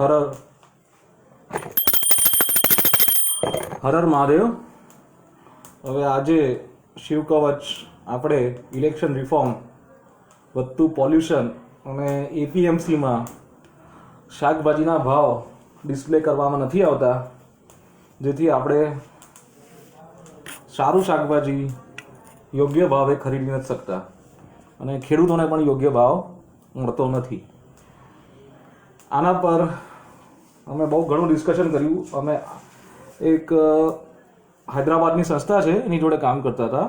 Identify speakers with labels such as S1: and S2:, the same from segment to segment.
S1: હર હરર મહાદેવ. હવે આજે શિવ કવચ આપણે ઇલેક્શન રિફોર્મ વધતું પોલ્યુશન અને એપીએમસીમાં શાકભાજીના ભાવ ડિસ્પ્લે કરવામાં નથી આવતા. જેથી આપણે સારું શાકભાજી યોગ્ય ભાવે ખરીદી નથી શકતા. અને ખેડૂતોને પણ યોગ્ય ભાવ મળતો નથી. આના પર અમે બહુ ઘણું ડિસ્કશન કર્યું. અમે એક હૈદરાબાદની સંસ્થા છે, એની જોડે કામ કરતા હતા,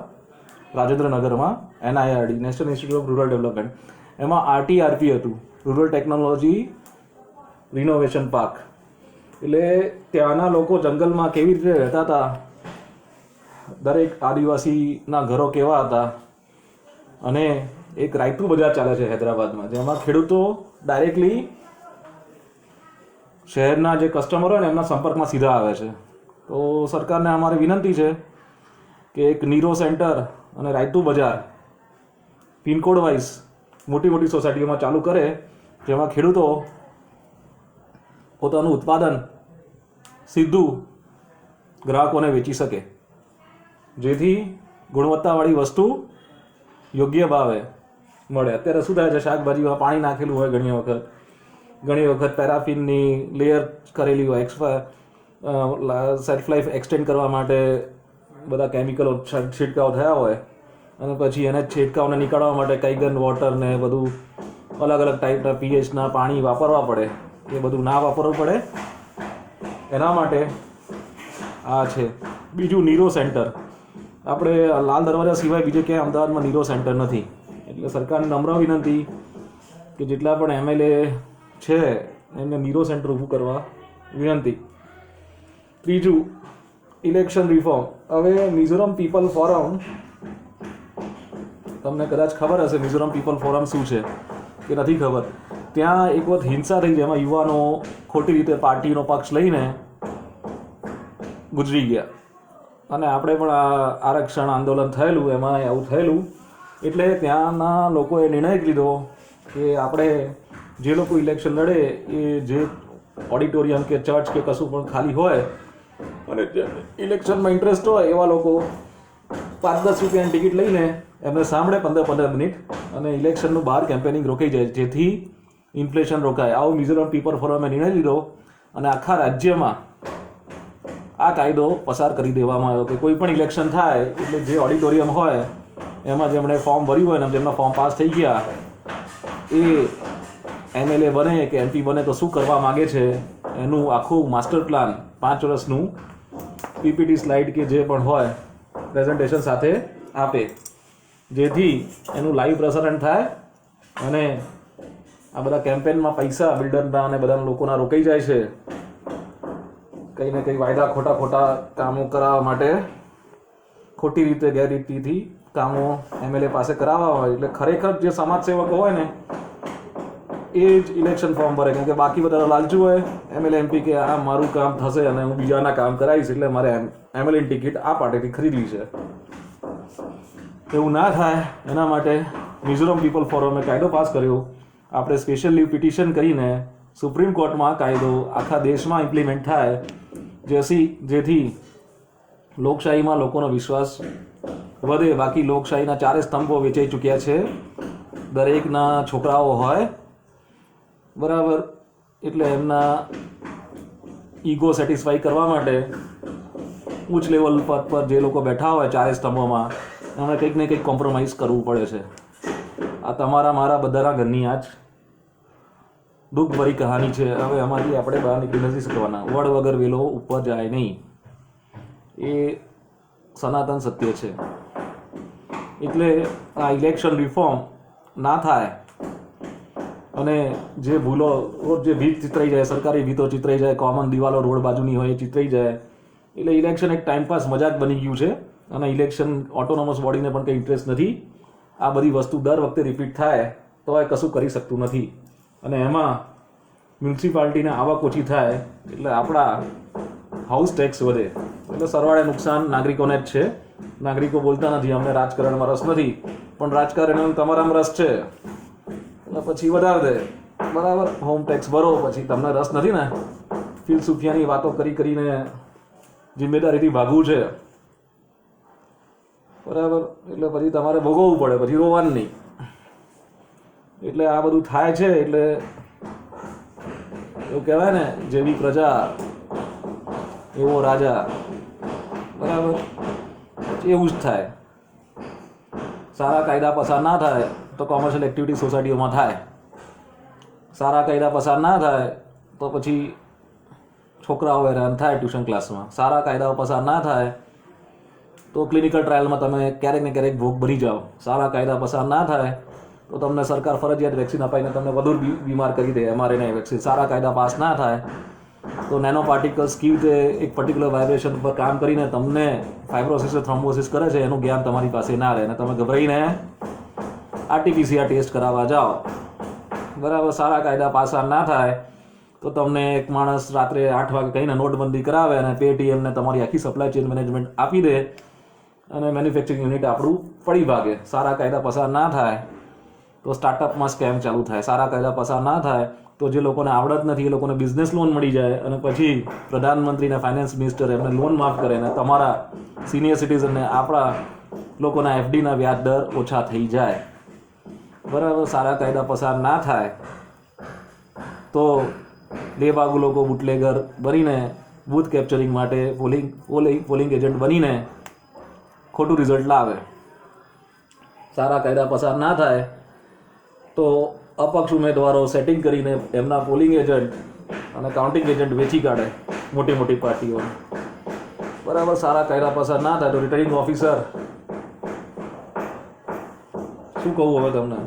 S1: રાજેન્દ્રનગરમાં, NIRD national institute of rural development એમાં આરટીઆરપી હતું રૂરલ ટેકનોલોજી રિનોવેશન પાર્ક એટલે ત્યાંના લોકો જંગલમાં કેવી રીતે રહેતા હતા, દરેક આદિવાસીના ઘરો કેવા હતા, અને એક રાયતું બજાર ચાલે છે હૈદરાબાદમાં, જેમાં ખેડૂતો ડાયરેક્ટલી શહેરના જે કસ્ટમર હોય ને, એમના સંપર્કમાં સીધા આવે છે. તો સરકારને અમારી વિનંતી છે કે એક નીરો સેન્ટર અને રાયતુ બજાર પિનકોડ વાઇઝ મોટી મોટી સોસાયટીઓમાં ચાલુ કરે, જેમાં ખેડૂતો પોતાનું ઉત્પાદન સીધું ગ્રાહકોને વેચી શકે. જેથી ગુણવત્તાવાળી વસ્તુ યોગ્ય ભાવે મળે. અત્યારે શું થાય છે? શાકભાજીમાં પાણી નાખેલું હોય ઘણી વખત. ઘણી વખત પેરાફિનની લેયર કરેલી હોય એક્સપા સેલ્ફ લાઈફ એક્સટેન્ડ કરવા માટે બધા કેમિકલો છંટકાવ થયા હોય અને પછી એને છંટકાવને નીકાળવા માટે કાઈગન વોટર ને બધું અલગ અલગ ટાઈપના પીએચના પાણી વાપરવા પડે. એ બધું ના વાપરવું પડે. એના માટે આ છે. બીજું નીરો સેન્ટર આપણે લાલ દરવાજા સિવાય બીજે ક્યાંય અમદાવાદમાં નીરો સેન્ટર નથી. એટલે સરકારને નમ્ર વિનંતી કે જેટલા પણ એમએલએ છે એમને નીરો સેન્ટર ઊભું કરવા વિનંતી. ત્રીજું ઇલેક્શન રિફોર્મ હવે મિઝોરમ પીપલ ફોરમ તમને કદાચ ખબર હશે, મિઝોરમ પીપલ ફોરમ શું છે? કે નથી ખબર. ત્યાં એક વખત હિંસા થઈ, જેમાં યુવાનો ખોટી રીતે પાર્ટીનો પક્ષ લઈને ગુજરી ગયા. અને આપણે પણ આ આરક્ષણ આંદોલન થયેલું એમાં આવું થયેલું. એટલે ત્યાંના લોકોએ નિર્ણય લીધો કે આપણે જે લોકો ઇલેક્શન લડે એ જે ઓડિટોરિયમ કે ચર્ચ કે કશું પણ ખાલી હોય અને ઇલેક્શનમાં ઇન્ટરેસ્ટ હોય એવા લોકો પાંચ દસ રૂપિયાની ટિકિટ લઈને એમને સાંભળે પંદર પંદર મિનિટ અને ઇલેક્શનનું બહાર કેમ્પેનિંગ રોકાઈ જાય. જેથી ઇન્ફ્લેશન રોકાય. આવો મિઝોરમ પીપલ ફોરમે નિર્ણય લીધો અને આખા રાજ્યમાં આ કાયદો પસાર કરી દેવામાં આવ્યો કે કોઈ પણ ઇલેક્શન થાય એટલે જે ઓડિટોરિયમ હોય, એમાં જેમણે ફોર્મ ભર્યું હોય ને જેમના ફોર્મ પાસ થઈ ગયા, એ એમએલએ બને કે એમપી બને તો શું કરવા માગે છે? એનું આખું માસ્ટર પ્લાન પાંચ વર્ષનું પીપીટી સ્લાઇડ કે જે પણ હોય પ્રેઝન્ટેશન સાથે આપે. જેથી એનું લાઈવ પ્રસારણ થાય અને આ બધા કેમ્પેનમાં પૈસા બિલ્ડરના અને બધા લોકોના રોકાઈ જાય છે. કંઈ ને કંઈ વાયદા ખોટા ખોટા કામો કરાવવા માટે ખોટી રીતે ગેરરીતિથી કામો એમએલએ પાસે કરાવવા હોય. એટલે ખરેખર જે સમાજ સેવકો હોય ને એ જ ઇલેક્શન ફોર્મ ભરે. કેમ કે બાકી બધા લાલચુ હોય. એમએલએ એમપી કે આ મારું કામ થશે અને હું બીજાના કામ કરાવીશ એટલે મારે એમએલએ ટિકિટ આ પાર્ટીથી ખરીદવી છે. એવું ના થાય. એના માટે મિઝોરમ પીપલ ફોરમે કાયદો પાસ કર્યો. આપણે સ્પેશિયલ લીવ પિટિશન કરીને સુપ્રીમ કોર્ટમાં કાયદો આખા દેશમાં ઇમ્પ્લિમેન્ટ થાય. જેથી જેથી લોકશાહીમાં લોકોનો વિશ્વાસ વધે. બાકી લોકશાહીના ચારે સ્તંભો વેચાઈ ચૂક્યા છે. દરેકના છોકરાઓ હોય બરાબર? એટલે એમના ઈગો સેટિસ્ફાઈ કરવા માટે ઉચ્ચ લેવલ પદ પર જે લોકો બેઠા હોય ચારે સ્તંભોમાં, એમણે કંઈક ને કંઈક કોમ્પ્રોમાઇઝ કરવું પડે છે. આ તમારા, મારા બધાના ઘરની આજ દુઃખભરી કહાની છે. હવે આમાંથી આપણે બહાર નીકળી નથી શકવાના. વડ વગર વેલો ઉપર જાય નહીં. એ સનાતન સત્ય છે. એટલે આ ઇલેક્શન રિફોર્મ ના થાય અને જે ભૂલો જે ભીત ચિતરાઈ જાય, સરકારી ભીતો ચિતરાઈ જાય કોમન દિવાલો રોડ બાજુની હોય ચિતરાઈ જાય, એટલે ઇલેક્શન એક ટાઈમપાસ મજાક બની ગયું છે. અને ઇલેક્શન ઓટોનોમસ બોડીને પણ કંઈ ઇન્ટરેસ્ટ નથી. આ બધી વસ્તુ દર વખતે રિપીટ થાય, તો એ કશું કરી શકતું નથી. અને એમાં મ્યુનિસિપાલિટીને આવક ઓછી થાય, એટલે આપણા હાઉસ ટેક્સ વધે. એટલે સરવાળે નુકસાન નાગરિકોને જ છે. નાગરિકો બોલતા નથી, અમને રાજકારણમાં રસ નથી. પણ રાજકારણમાં તમારામાં રસ છે. પછી વધારે દે. બરાબર? હોમ ટેક્સ ભરો, પછી તમને રસ નથી ને? ફિલસુફિયાની વાતો કરી કરીને જિમ્મેદારીથી ભાગવું છે. બરાબર? એટલે પછી તમારે ભોગવવું પડે, પછી રોવાનું નહીં. એટલે આ બધું થાય છે, એટલે એવું કહેવાય ને, જેવી પ્રજા, એવો રાજા. બરાબર? એવું જ થાય. સારા કાયદા પસાર ના થાય. તો કોમર્શિયલ એક્ટિવિટી સોસાયટીઓમાં થાય. સારા કાયદા પસાર ના થાય, તો પછી છોકરાઓ હેરાન થાય ટ્યુશન ક્લાસમાં સારા કાયદાઓ પસાર ના થાય, તો ક્લિનિકલ ટ્રાયલમાં તમે ક્યારેક ને ક્યારેક ભોગ ભરી જાઓ. સારા કાયદા પસાર ના થાય, તો તમને સરકાર ફરજિયાત વેક્સિન અપાઈને તમને વધુ બીમાર કરી દે અમારે નહીં વેક્સિન સારા કાયદા પાસ ના થાય, તો નેનો પાર્ટિકલ્સ કેવી રીતે એક પર્ટિક્યુલર વાઇબ્રેશન પર કામ કરીને તમને ફાઇબ્રોસિસ થ્રોમ્બોસિસ કરે છે, એનું જ્ઞાન તમારી પાસે ના રહે અને તમે ગભરાઈને આરટીપીસીઆર ટેસ્ટ કરાવવા જાઓ. બરાબર, સારા કાયદા પાસા ના થાય, તો તમને એક માણસ રાત્રે આઠ વાગે કહીને નોટબંધી કરાવે અને પેટીએમને તમારી આખી સપ્લાય ચેન મેનેજમેન્ટ આપી દે અને મેન્યુફેક્ચરિંગ યુનિટ આપણું પડી ભાગે. સારા કાયદા પસાર ના થાય, તો સ્ટાર્ટઅપમાં સ્કેમ ચાલુ થાય. સારા કાયદા પસાર ના થાય, તો જે લોકોને આવડત નથી, એ લોકોને બિઝનેસ લોન મળી જાય અને પછી પ્રધાનમંત્રીને ફાઇનાન્સ મિનિસ્ટર એમને લોન માફ કરે અને તમારા સિનિયર સિટીઝનને આપણા લોકોના એફડીના વ્યાજ દર ઓછા થઈ જાય. બરાબર, સારા કાયદા પસાર ના થાય, તો બેબાગુ લોકો બુટલેગર બનીને, બૂથ કેપ્ચરિંગ માટે પોલિંગ પોલિંગ પોલિંગ એજન્ટ બનીને ખોટું રિઝલ્ટ લાવે. સારા કાયદા પસાર ના થાય, તો અપક્ષ ઉમેદવારો સેટિંગ કરીને એમના પોલિંગ એજન્ટ અને કાઉન્ટિંગ એજન્ટ વેચી કાઢે મોટી મોટી પાર્ટીઓ બરાબર, સારા કાયદા પસાર ના થાય, તો રિટર્નિંગ ઓફિસર શું કહું હવે તમને?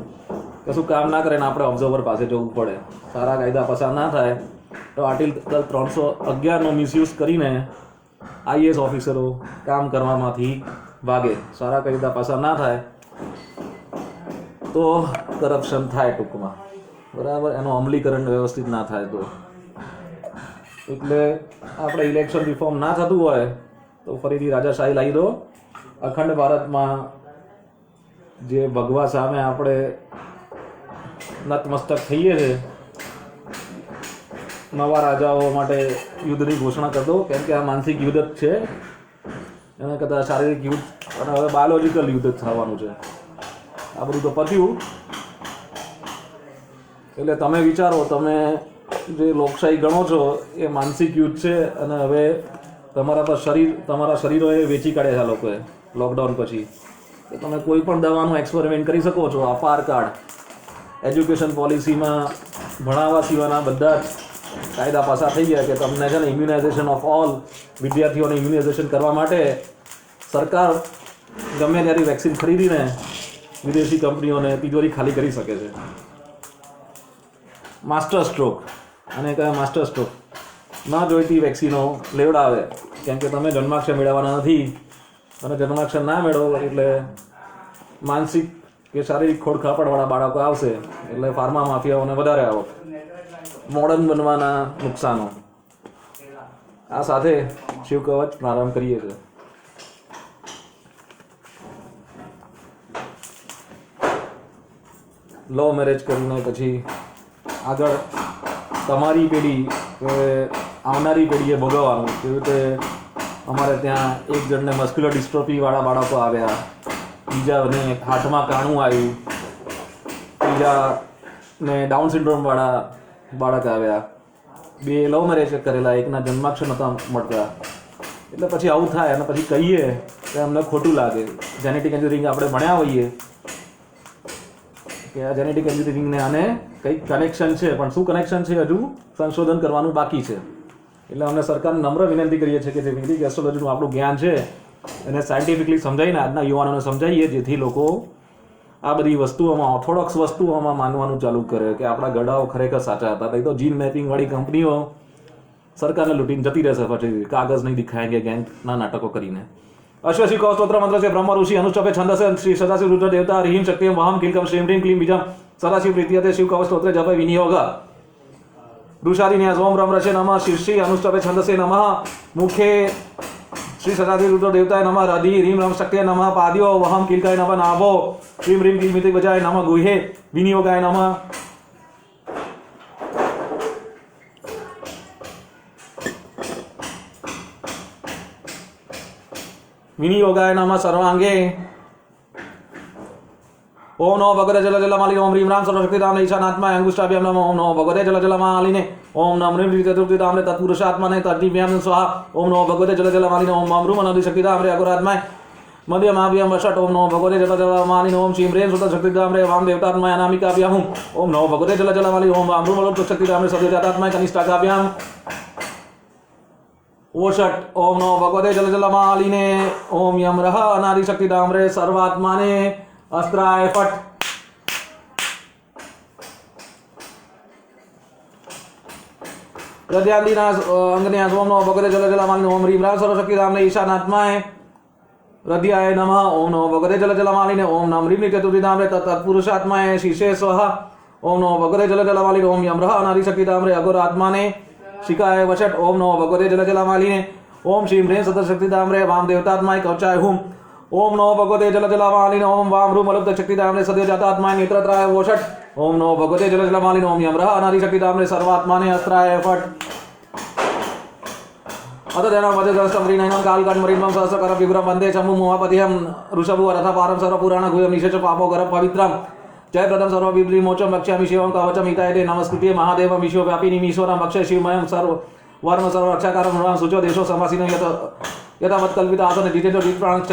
S1: કશું કામ ના કરે ને આપણે ઓબ્ઝર્વર પાસે જવું પડે. સારા કાયદા પસાર ના થાય, તો આર્ટિકલ ત્રણસો અગિયારનો મિસયુઝ કરીને આઈએએસ ઓફિસરો કામ કરવામાંથી ભાગે સારા કાયદા પસાર ના થાય, તો કરપ્શન થાય ટૂંકમાં. બરાબર? એનું અમલીકરણ વ્યવસ્થિત ના થાય તો. એટલે આપણે ઇલેક્શન રિફોર્મ ના થતું હોય, તો ફરીથી રાજાશાહી લાવી દો. અખંડ ભારતમાં જે ભગવા સામે આપણે નતમસ્તક થઈએ છે, નવા રાજાઓ માટે યુદ્ધની ઘોષણા કરતો. કેમ કે આ માનસિક યુદ્ધ જ છે. એના કરતાં શારીરિક યુદ્ધ અને હવે બાયોલોજિકલ યુદ્ધ જ થવાનું છે. આ બધું તો પત્યું. એટલે તમે વિચારો, તમે જે લોકશાહી ગણો છો, એ માનસિક યુદ્ધ છે અને હવે તમારા પર શરીર, તમારા શરીરોએ વેચી કાઢ્યા છે લોકોએ લોકડાઉન પછી. તો તમે કોઈ પણ દવાનું એક્સપેરિમેન્ટ કરી શકો છો. અપાર કાર્ડ એજ્યુકેશન પોલિસીમાં ભણાવવા સિવાયના બધા જ કાયદા પાસા થઈ ગયા કે તમને છે ને ઇમ્યુનાઇઝેશન ઓફ ઓલ વિદ્યાર્થીઓને ઇમ્યુનાઇઝેશન કરવા માટે સરકાર ગમે ત્યારે વેક્સિન ખરીદીને વિદેશી કંપનીઓને તિજોરી ખાલી કરી શકે છે. માસ્ટર સ્ટ્રોક અને કયા માસ્ટર સ્ટ્રોક ન જોઈતી વેક્સિનો લેવડાવે. કેમ કે તમે જન્માક્ષર મેળવવાના નથી. અને જન્માક્ષર ના મેળવો એટલે માનસિક કે શારીરિક ખોડખાપણવાળા બાળકો આવશે, એટલે ફાર્મા માફિયાઓને વધારે આવક મોડર્ન બનવાના નુકસાનો. આ સાથે શિવ કવચ પ્રારંભ કરીએ છીએ. લવ મેરેજ કરીને પછી આગળ તમારી પેઢી આવનારી પેઢીએ ભોગવવાનું. કેવી રીતે અમારે ત્યાં એક જણને મસ્ક્યુલર ડિસ્ટ્રોફીવાળા બાળકો આવ્યા. બીજાને હાથમાં કાણું આવ્યું. ને ડાઉન સિન્ડ્રોમવાળા બાળક આવ્યા. બે લવ મેરેજ કરેલા, એકના જન્માક્ષર નહોતા મળતા. એટલે પછી આવું થાય અને પછી કહીએ તો અમને ખોટું લાગે. જેનેટિક એન્જિનિયરિંગ આપણે ભણ્યા હોઈએ કે આ જેનેટિક એન્જિનિયરિંગને આને કંઈક કનેક્શન છે, પણ શું કનેક્શન છે હજુ? સંશોધન કરવાનું બાકી છે. એટલે અમને સરકારને નમ્ર વિનંતી કરીએ છીએ કે જે વેદિક એસ્ટ્રોલોજીનું આપણું જ્ઞાન છે એને સાયન્ટિફિકલી સમજાવીને આજના યુવાનોને સમજાવીએ જેથી લોકો આ બધી વસ્તુઓમાં ઓર્થોડોક્સ વસ્તુઓમાં માનવાનું ચાલુ કરે કે આપણા ગડાઓ ખરેખર સાચા હતા. નહીં તો જીન મેપિંગવાળી કંપનીઓ સરકારને લૂંટીને જતી રહેશે પછી કાગજ નહીં દેખાય ગેંગના નાટકો કરીને. અશ્વશી કૌ સ્તોત્ર મંત્ર છે, બ્રહ્મ ઋષિ અનુષ્ટભે છંદસે શ્રી સદાશિવ રુદ્ર દેવતા હરિમ શક્તિ વહમ, કિલકમ, શ્રીમ હ્રીમ ક્લીમ, બીજમ, સદાશિવ પ્રીતિયતે શિવ કવ સ્તોત્રે, જપે, વિનિયોગ. ઋષારિન્યાસ ઓમ રમ રશે નમઃ શીર્ષી અનુષ્ટભે છંદસે નમઃ. મુખે શ્રી સદાધિ રુદ્ર દેવતાય નમઃ રધિ રીમ રમ શક્તિય નમઃ, પાદ્યો વહમ કીર્તાય નમઃ, નાભો શ્રીમ રીમ કિમિતિ બજાય નમઃ, ગુહે વિનિયોગાય નમઃ. વિનિયોગાય નમઃ સર્વાંગે. ઓમ નમો ભગવતે જલ જલ માલિને, ઓમ રીમ રામ સર્વશક્તિ રામ ઈશાનાત્માય અંગુષ્ટાભ્યામ ओम ઓમ નમો ભગવતે જલ જલ માલિને, ઓમ નમ રીમ ચતુર્થી દામને તત્પુરુષાત્માને તદ્દીભ્યામ સ્વાહા, ઓમ નમો ભગવતે જલ જલ માલિને, ઓમ મમ રૂમ અનધિ શક્તિ દામરે અગુરાત્માય મધ્યમાભ્યામ વષટ, ઓમ નમો ભગવતે જલ જલ માલિને, ઓમ શ્રીમ રેમ સુત શક્તિ દામરે વામ દેવતાત્માય અનામિકાભ્યામ હુમ ઓમ નમો ભગવતે જલ જલ માલિને, ઓમ વામ રૂમ અલોપ શક્તિ દામરે સદે જાતાત્માય કનિષ્ઠાકાભ્યામ ઓષટ, ઓમ નમો ભગવતે જલ જલ માલિને, ઓમ યમ રહ અનાદિ શક્તિ દામરે સર્વાત્માને અસ્ત્રાય ફટ. હૃદયાદિના અંગને નમો ભગવતે જલ જલા માલિન ઓમ રીમ રામ સર્વશક્તિ દામને ઈશાનાત્માય હૃદયાય નમઃ ઓમ નમો ભગવતે જલ જલા માલિને ઓમ નમ રીમ ચતુર્થી દામરે તત્પુરુષાત્માય શીર્ષે સ્વહ ઓમ નમો ભગવતે જલ જલા માલિને ઓમ યમ રહ અનારી શક્તિ રામરે અઘોર આત્માને શિકાય વશટ ઓમ નમો ભગવતે જલ જલા માલિને ઓમ શ્રીમ હ્રેમ સત શક્તિ દામરે વામ દેવતાત્માય કવચાય હુમ. ઓમ નમો ભગવતે જલ જલ માલિને ઓમ વામ રૂમ અલુપ્ત શક્તિ દામરે સદ્ય જાતાત્માય નેત્રત્રાય વોષટ ઓમ નમો ભગવતે જલ જલ માલિને ઓમ યમ રહ અનાદિ શક્તિ દામરે સર્વાત્માને અસ્ત્રાય ફટ अथ तेन वजगस्तम्रीणैनं कालकण्मरिमं सहस्रकर विग्रहं वन्दे चमु मोहपतिहं ऋषभु रथपारं सर्वपुराण गुह्यं निशेष पापो गरं पवित्रं जयप्रदं सर्वविभ्रिमोचं वक्ष्यामि शिवं कवचं हितायते नमस्कृत्ये महादेवं विश्वव्यापिनीम् ईश्वरं वक्षे शिवमयं सर्व वर्म सर्वरक्षाकारं नृणां शुचो देशो समासीनं यत यथावत्कल्पित आसन जितेन्द्र प्राणक्ष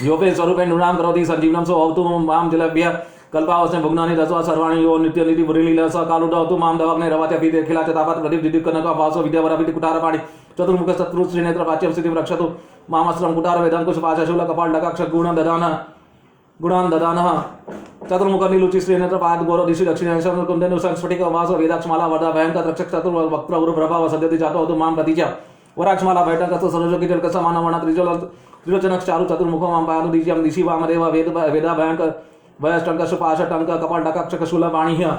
S1: યોગે સ્વરૂપે નૃણામ કરોતી સંજીવનમ સો અવતું મામ જલભ્ય કલ્પાવસને ભગ્નાની રસવા સર્વાણીઓ નિત્ય નિધિ ભરેલી લસ, કાલુડ, અવતું, મામ દવાકને રવાતે પીતે ખિલા ચતાપાત પ્રદીપ દિદ્યુત કનક વાસો વિદ્યાવરાપિત કુટારપાણી ચતુર્મુખ, શત્રુ નેત્ર, પાચ્યમ સ્થિતિ રક્ષતુ મામાશ્રમ કુટાર વેદાંકુશ પાશાશૂલ કપાળ, ડકાક્ષ, ગુણ, દદાન, ગુણાન, દદાન, ચતુર્મુખ નીલુચિ શ્રીનેત્ર પાદ, ગોરો, દિશિ દક્ષિણેશ્વર કુંદનુ સંસ્ફટિક વાસો વેદાક્ષમાલા વરદા ભયંકર, રક્ષક, ચતુર, વક્ર ઉર પ્રભાવ, સદ્યતિ, જાતો હતું મામ, પ્રતિજા વરાક્ષમાલા ભૈટકસ્ત સરોજો કિટલ કસા માનવણા ત્રિજલ દ્વિવચનક્ષારુ ચતુર્મુખમ અંબાનુદીજ્યમ નિશિવામદેવ વેદ વેદાભયંકર ભયસ્ટંકસ પાશટંક કપાટકક્ષકશુલપાણીહ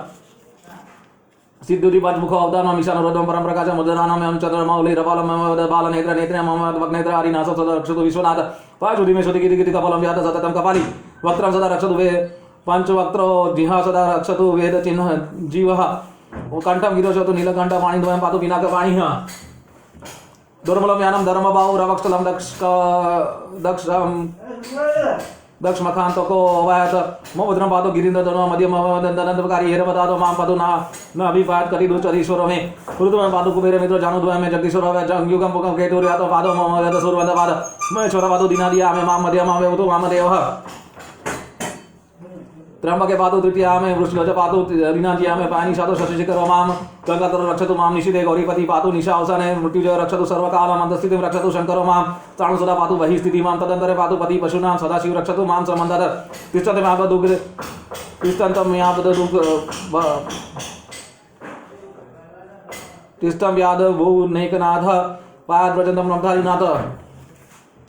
S1: સિદ્ધુદીપાદમુખો અવતારમાં મિશાન રદમ પરમ પ્રકાશ મુદનાનામ એમ ચંદ્રમૌલી રપાલમ બાલ નેત્ર નેત્ર મમ વગ્નેત્ર હરિનાશ સદા રક્ષતુ વિશ્વનાથ પાશુધિમે શ્રુતિ ગીતિ ગીતિ કપાલમ યાત સતતમ કપાલી વક્ત્રમ સદા રક્ષતુ વે પંચવક્ત્રો જીહા સદા રક્ષતુ વેદ ચિહ્ન જીવઃ કંઠમ ગીરો નીલકંઠ પાણી દ્વયમ પાતુ પિનાક પાણીહ દુર્મલમ યાનમ ધર્મભાવ રવક્ષલમ દક્ષ દક્ષમ દક્ષ મખાંતો કો અવાયત મો વદ્રમ પાદો ગિરિન્દ્ર ધનો મધ્યમ અવદંદનંદકારી હેર બતાદો મામ પદો ના ન અભિપાત કરી દો ચરીશ્વરો મે કૃતમ પાદો કુબેર મિત્રો જાણો દો મે જગદીશ્વર હવે જંગયુગમ પુગમ કેતુર્યા તો પાદો મમ રદ સુરવંદ પાદ મે છોરા પાદો મામ મધ્યમ આવે તો મામ દેવ ત્રંબકે પાતો તૃતીયામે વૃષ્ણજ પાતો વિનાજ્યામે પાણી સાતો શશિશિખરો મામ ગંગાતર રક્ષતુ મામ નિશિતે ગૌરીપતિ પાતુ નિશા અવસાને, મૃત્યુજય રક્ષતુ સર્વકાલમ અંતસ્થિતિમ રક્ષતુ શંકરો મામ ત્રાણુસદા પાતુ બહિ સ્થિતિમામ તદંતરે પાતુ પતિ પશુનામ સદાશિવ રક્ષતુ મામ સમંદર તિષ્ઠતે મા બધુગ્ર તિષ્ઠંતમ યા બધું તિષ્ઠમ યાદવ ભૂ નૈકનાથ પાયાદ્વજંતમ નમધારીનાથ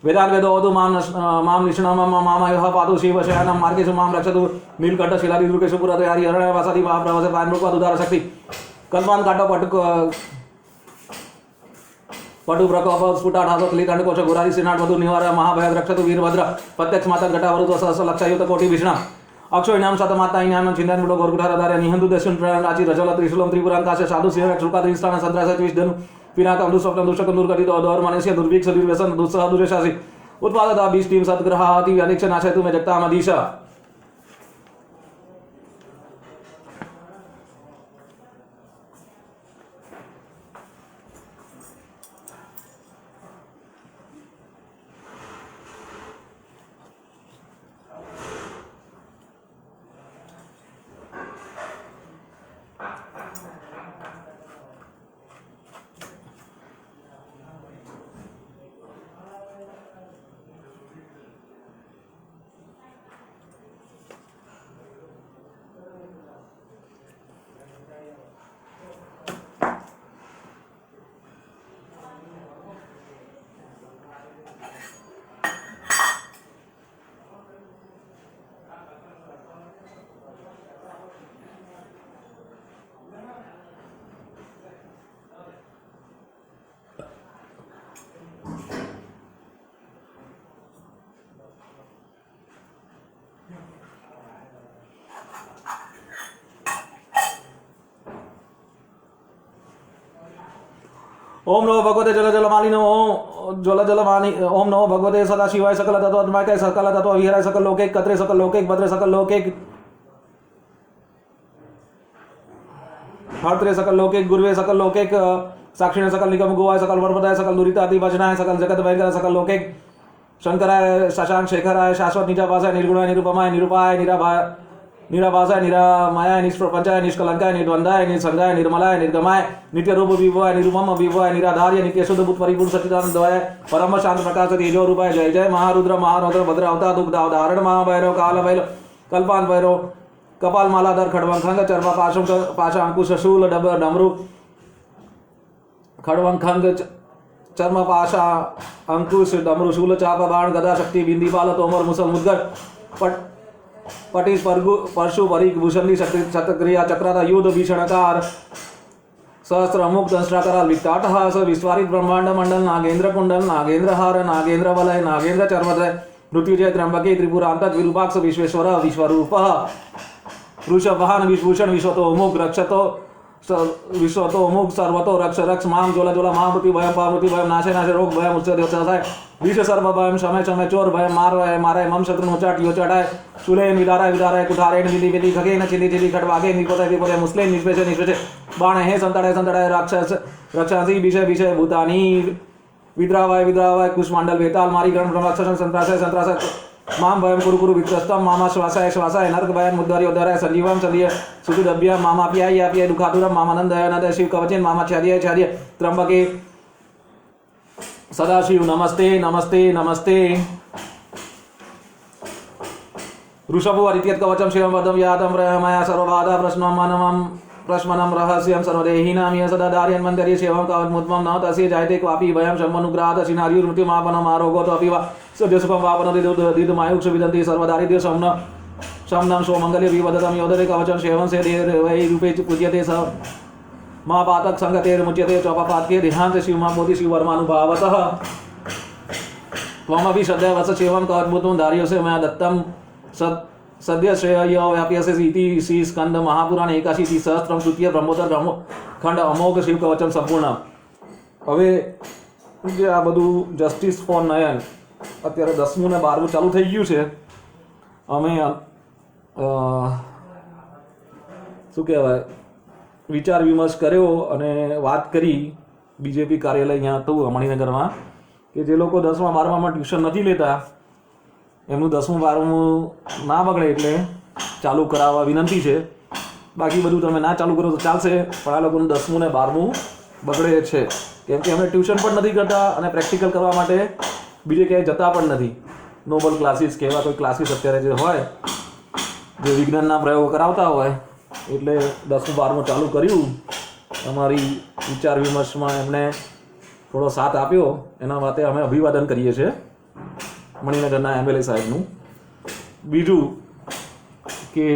S1: याद भू नैकनाथ पायद्व्रजन्तं नवधारिनाथ वेदान वेदोदु मां नश- मां निष्णम मामयः पातु शिवशयनं मार्गेषु मां रक्षतु नीलकण्ठ शिलादि दुर्गेषु पुरते हरि हरण वसति महाप्रवसे पान्मृपादुदार शक्ति कल्पान् काटो पटु पटु प्रकोप स्फुटाट हासो क्लिदण्डकोश गुरारि श्रीनाथ मधु निवार महाभय रक्षतु वीरभद्र प्रत्यक्ष माता घटावरुत सहस्र लक्षयुत कोटि विष्णु अक्षोहिणां शतमाताइनां चिन्तन गुडो गोर्गुठारधार्य निहन्तु दस्युन् राचि रजल त्रिशूलं त्रिपुराङ्काश साधु सिंह शुल्कादिष्टान सन्द्रास विष्णु ಪಿನಾಕ ದುಸ್ವಪ್ನ ದುಷ್ಟಕಂದುರ್ಗತಿ ದೌರ್ ಮನಸ್ಯ ದುರ್ವೀಕ್ಷ ದುರ್ವ್ಯಸನ ದುಸ್ಸಹ ದುರ್ಯಶಾಸಿ ಉತ್ಪಾದತ ಬೀಷ್ಟೀಂ ಸದ್ಗ್ರಹಾತಿ ಅನಿಕ್ಷ ನಾಶಯತು ಮೆ ಜಗ್ತಾಮಧೀಶ ઓમ નમો ભગવતે જલ જલ માલિનો ઓમ જલ જલ માની ઓમ નમો ભગવતે સદા શિવાય સકલ તત્વ અદ્માકાય સકલ તત્વ વિહરાય સકલ લોકે કત્રે સકલ લોકે ભદ્રે સકલ લોકે ભર્ત્રે સકલ લોકે ગુરવે સકલ લોકે સાક્ષીને સકલ નિગમ ગોવાય સકલ વર્મદાય સકલ દુરિતાતિ વચનાય સકલ જગત ભયંકર સકલ લોકે શંકરાય, શશાંક શેખરાય, શાશ્વત નિજાભાસાય નિર્ગુણાય, નિરૂપમાય, નિરૂપાય નિરાભાય નિરાભાસાય નિરામાયા નિષ્પ્રપંચાય નિષ્કલંકાય નિર્દ્વંદાય નિસંગાય નિર્મલાય નિર્ગમાય નિત્યરૂપ વિભવાય નિરુમમ વિભવાય નિરાધાર્ય નિત્યશુદ્ધ ભૂત પરિપૂર્ણ સચિદાનંદવાય પરમ શાંત પ્રકાશ તેજો રૂપાય જય જય મહારુદ્ર મહારૌદ્ર ભદ્ર અવતા દુઃખ ધારણ મહાભૈરવ કાલ ભૈરવ કલ્પાન ભૈરવ કપાલ માલાધર ખડવંખંગ ચર્મા પાશુંક પાશા અંકુશ શૂલ ડબર ડમરુ ખડવંખંગ ચર્મ પાશા અંકુશ ડમરુ શૂલ ચાપા બાણ ગદા શક્તિ બિંદીપાલ તોમર મુસલ મુદગર પટ પટી પરશુ પરિભૂષણની સક્રિય ચક્રતા યુદ્ધ ભીષણકાર. સહસ્ત્ર અમુક દંશ્રાકરાલ વિકટાટહાસ વિશ્વારિત બ્રહ્માંડ મંડલ, નાગેન્દ્ર કુંડલ નાગેન્દ્રહાર નાગેન્દ્ર વલય, નાગેન્દ્ર ચર્મદય મૃત્યુજય ત્રંબકે ત્રિપુરાંતક વિરૂપાક્ષ, વિશ્વેશ્વર, વિશ્વરૂપ. વૃષભહાન વિભૂષણ વિશ્વતો અમુક રક્ષતો विरूपाक्ष विश्वेश्वर विश्वरूप वृषभ वाहन विभूषण विश्वतो मुख रक्षतो स- विश्वतो मुख सर्वतो रक्ष रक्ष माम जोला जोला महामृति भयम पामृति भयम नाशे नाशे रोग भयम उच्च देवचाय विष सर्व भयम समय समय चोर भयम मार भय मारे मम शत्रु उचाट यो चटाय शूले विदाराय विदाराय कुठारे विधि विधि खगे न चिली चिली खटवागे निपोते निपोते मुस्लिम निष्पेचे निष्पेचे बाण हे संतड़ाय संतड़ाय राक्षस रक्षांसी विषय विषय भूतानी विद्रावाय माम भयम कुरु कुरु विक्रस्तम मामा श्वासाय श्वासाय नर्क भयम उद्धारी उद्धाराय संजीवम संजीय सुखदभ्य मामा पियाय यापिय दुखातुरम मामानंद अनंद शिव कवचेन मामा छादिय छादिय, त्र्यंबके। सदाशिव, नमस्ते नमस्ते नमस्ते। ऋषभो अरित्यत कवचम शिवम वदम यातम मया सर्वबाधा प्रश्नं मनमं प्रश्मनं रहस्यं सर्वदेहिनां य सदा दार्यन् मन्दिरे शिवं कवद्मुद्मं न तस्य जायते क्वापि भयं शम्मनुग्रहात् शिनार्युर्मृत्युमापनम् आरोगोत अपि वा सद्यसुखं वापनदिदुदिदमायुक्ष विदन्ति सर्वदारिद्र्य शम्न शम्नं स्वमङ्गले विवदतं योदरे कवचं शिवं से वै रूपे पूज्यते स। महापातक संगतेर्मुच्यते चौपापात्ये देहान्त शिवमा मोदि शिववर्मानुभावतः। त्वमपि सद्य वस शिवं कवद्भुतं दार्यसे मया दत्तं सद्य श्रेय व्याप्यसे इति श्री स्कंद महापुराण એકાશી સહસ્ત્રમ તૃતીય બ્રહ્મોત્તર બ્રહ્મો ખંડ અમોઘ શિવ કવચમ સંપૂર્ણ હવે જે આ બધું જસ્ટિસ ફોર નયન અત્યારે દસમું ને બારમું ચાલુ થઈ ગયું છે અમે અ, શું કહેવાય વિચાર વિમર્શ કર્યો અને વાત કરી બીજેપી કાર્યાલય અહીંયા હતું મણિનગરમાં કે જે લોકો દસમા બારમામાં ટ્યુશન નથી લેતા એમનું દસમું બારમું ના બગડે એટલે ચાલુ કરાવવા વિનંતી છે. બાકી બધું તમે ના ચાલુ કરો તો ચાલશે, પણ આ લોકોનું દસમું ને બારમું બગડે છે. કેમ કે અમે ટ્યુશન પણ નથી કરતા અને પ્રેક્ટિકલ કરવા માટે બીજે ક્યાંય જતા પણ નથી. નોબલ ક્લાસીસ કે એવા કોઈ ક્લાસીસ અત્યારે જે હોય, જે વિજ્ઞાનના પ્રયોગો કરાવતા હોય, એટલે દસમું બારમું ચાલુ કર્યું. અમારી વિચાર વિમર્શમાં એમણે થોડો સાથ આપ્યો. એના માટે અમે અભિવાદન કરીએ છીએ. મણિનગરના એમએલએ સાહેબનું. બીજું કે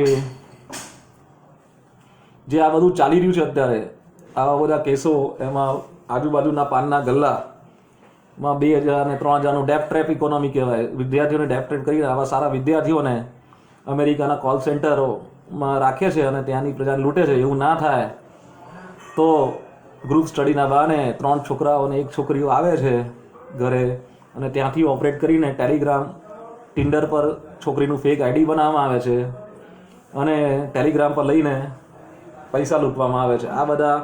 S1: જે આ બધું ચાલી રહ્યું છે અત્યારે, આવા બધા કેસો એમાં આજુબાજુના પાનના ગલ્લામાં બે હજાર અને ત્રણ હજારનું ડેપ ટ્રેપ ઇકોનોમી કહેવાય. વિદ્યાર્થીઓને ડેપ ટ્રેપ કરીને આવા સારા વિદ્યાર્થીઓને અમેરિકાના કોલ સેન્ટરોમાં રાખે છે અને ત્યાંની પ્રજાને લૂંટે છે. એવું ના થાય તો ગ્રુપ સ્ટડીના બહાને ત્રણ છોકરાઓ અને એક છોકરીઓ આવે છે ઘરે. અને ત્યાંથી ઓપરેટ કરીને ટેલિગ્રામ ટિન્ડર પર છોકરીનું ફેક આઈડી બનાવવામાં આવે છે અને ટેલિગ્રામ પર લઈને પૈસા લૂંટવામાં આવે છે. આ બધા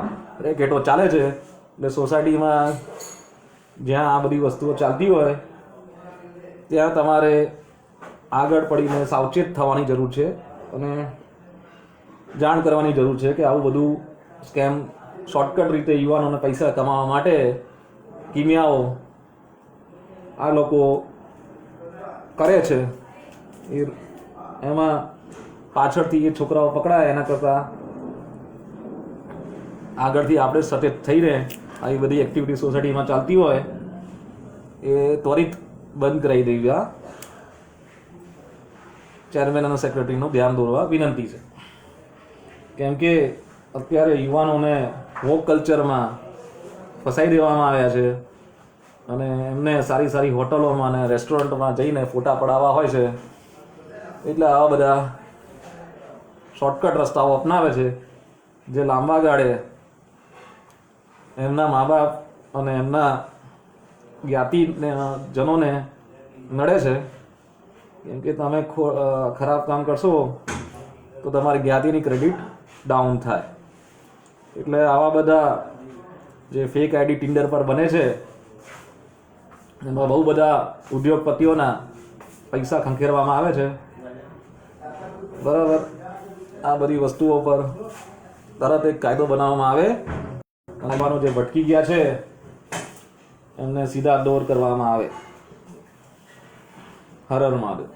S1: રેકેટો ચાલે છે એટલે સોસાયટીમાં જ્યાં આ બધી વસ્તુઓ ચાલતી હોય, ત્યાં તમારે આગળ પડીને સાવચેત થવાની જરૂર છે અને જાણ કરવાની જરૂર છે કે આવું બધું સ્કેમ શોર્ટકટ રીતે યુવાનોને પૈસા કમાવા માટે કિમિયાઓ આ લોકો કરે છે, એ એમાં પાછળથી એ છોકરાઓ પકડાય, એના કરતાં આગળથી આપણે સચેત થઈને આવી બધી એક્ટિવિટી સોસાયટીમાં ચાલતી હોય, એ ત્વરિત બંધ કરાવી દેવી આ. ચેરમેન અને સેક્રેટરીનું ધ્યાન દોરવા વિનંતી છે. કેમ કે અત્યારે યુવાનોને વોક કલ્ચરમાં ફસાઈ દેવામાં આવ્યા છે. અને એમને સારી સારી હોટલોમાં અને રેસ્ટોરન્ટમાં જઈને ફોટા પડાવવા હોય છે. એટલે આવા બધા શોર્ટકટ રસ્તાઓ અપનાવે છે. જે લાંબા ગાળે એમના મા બાપ અને એમના જ્ઞાતિને જનોને નડે છે. કેમ કે તમે ખરાબ કામ કરશો તો તમારી જ્ઞાતિની ક્રેડિટ ડાઉન થાય. એટલે આવા બધા જે ફેક આઈડી ટિન્ડર પર બને છે એમાં બહુ બધા ઉદ્યોગપતિઓના પૈસા ખંખેરવામાં આવે છે. બરાબર. આ બધી વસ્તુઓ પર તરત એક કાયદો બનાવવામાં આવે. અને જે ભટકી ગયા છે, એમને સીધા દોર કરવામાં આવે. હરર હર મહાદેવ.